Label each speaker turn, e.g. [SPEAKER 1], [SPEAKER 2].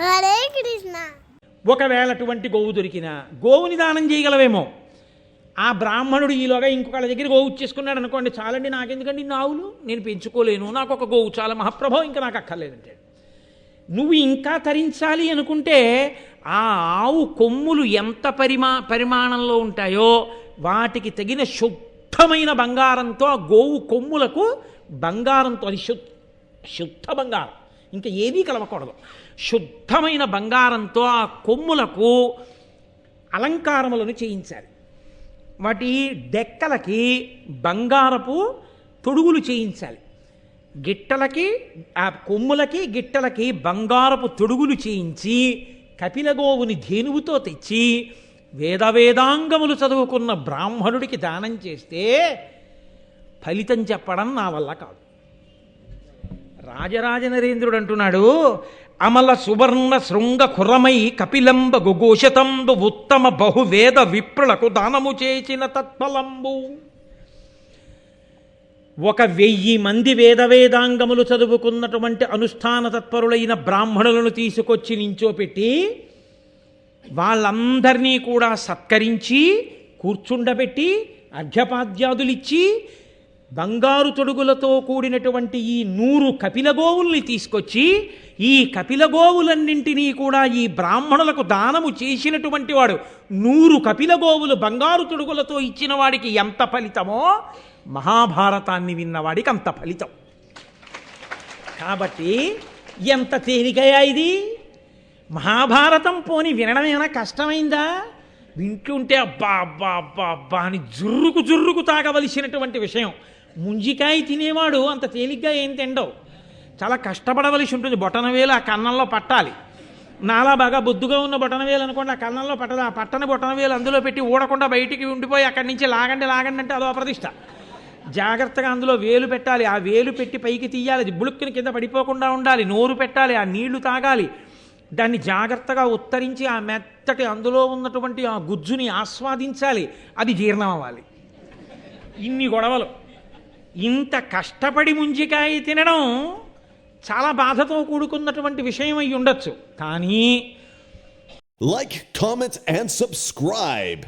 [SPEAKER 1] హరే కృష్ణ.
[SPEAKER 2] ఒకవేళ అటువంటి గోవు దొరికినా గోవుని దానం చేయగలవేమో. ఆ బ్రాహ్మణుడు ఈలోగా ఇంకొకళ్ళ దగ్గర గోవు చేసుకున్నాడు అనుకోండి చాలండి నాకెందుకండి నా ఆవులు? నేను పెంచుకోలేను నాకు ఒక గోవు చాలా మహాప్రభావం ఇంకా నాకు అక్కర్లేదంటే. నువ్వు ఇంకా తరించాలి అనుకుంటే ఆ ఆవు కొమ్ములు ఎంత పరిమా పరిమాణంలో ఉంటాయో వాటికి తగిన శుద్ధమైన బంగారంతో ఆ గోవు కొమ్ములకు బంగారంతో అది శుద్ధ శుద్ధ బంగారం. ఇంకా ఏదీ కలవకూడదు. శుద్ధమైన బంగారంతో ఆ కొమ్ములకు అలంకారములను చేయించాలి. వాటి డెక్కలకి బంగారపు తొడుగులు చేయించాలి. గిట్టలకి ఆ కొమ్ములకి గిట్టలకి బంగారపు తొడుగులు చేయించి కపిలగోవుని ధేనువుతో తెచ్చి వేద వేదాంగములు చదువుకున్న బ్రాహ్మణుడికి దానం చేస్తే ఫలితం చెప్పడం నా వల్ల కాదు. రాజరాజ నరేంద్రుడు అంటున్నాడు అమల సువర్ణ శృంగ కురమై కపిలంబ గుఘోషతంబు ఉత్తమ బహువేద విప్రులకు దానము చేసిన తత్ఫలంబు ఒక వెయ్యి మంది వేద వేదాంగములు చదువుకున్నటువంటి అనుష్ఠాన తత్పరులైన బ్రాహ్మణులను తీసుకొచ్చి నించోపెట్టి వాళ్ళందరినీ కూడా సత్కరించి కూర్చుండబెట్టి అర్ఘ్యపాద్యాదులిచ్చి బంగారు తొడుగులతో కూడినటువంటి ఈ నూరు కపిలగోవుల్ని తీసుకొచ్చి ఈ కపిలగోవులన్నింటినీ కూడా ఈ బ్రాహ్మణులకు దానము చేసినటువంటి వాడు నూరు కపిలగోవులు బంగారు తొడుగులతో ఇచ్చిన వాడికి ఎంత ఫలితమో మహాభారతాన్ని విన్నవాడికి అంత ఫలితం. కాబట్టి ఎంత తేలికయా ఇది? మహాభారతం పోని వినడమేమైనా కష్టమైందా? వింటుంటే అబ్బా అబ్బా అబ్బా అబ్బా అని జుర్రుకు జుర్రుకు తాగవలసినటువంటి విషయం. ముంజికాయ తినేవాడు అంత తేలిగ్గా ఏం తిండవు. చాలా కష్టపడవలసి ఉంటుంది. బొటనవేలు ఆ కన్నంలో పట్టాలి. నాలా బాగా బొద్దుగా ఉన్న బొటనవేలు అనుకోండి ఆ కన్నంలో పట్టదు. ఆ పట్టని బొటనవేలు అందులో పెట్టి ఊడకుండా బయటికి ఉండిపోయి అక్కడి నుంచి లాగండి లాగండి అంటే అదో అప్రతిష్ట. జాగ్రత్తగా అందులో వేలు పెట్టాలి. ఆ వేలు పెట్టి పైకి తీయాలి. బులుక్కుని కింద పడిపోకుండా ఉండాలి. నోరు పెట్టాలి. ఆ నీళ్ళు తాగాలి. దాన్ని జాగ్రత్తగా ఉత్తరించి ఆ మెత్తటి అందులో ఉన్నటువంటి ఆ గుజ్జుని ఆస్వాదించాలి. అది జీర్ణం అవ్వాలి. ఇన్ని గొడవలు. ఇంత కష్టపడి ముంజికాయ తినడం చాలా బాధతో కూడుకున్నటువంటి విషయం అయి ఉండొచ్చు కానీ
[SPEAKER 3] లైక్ comment, అండ్ సబ్స్క్రైబ్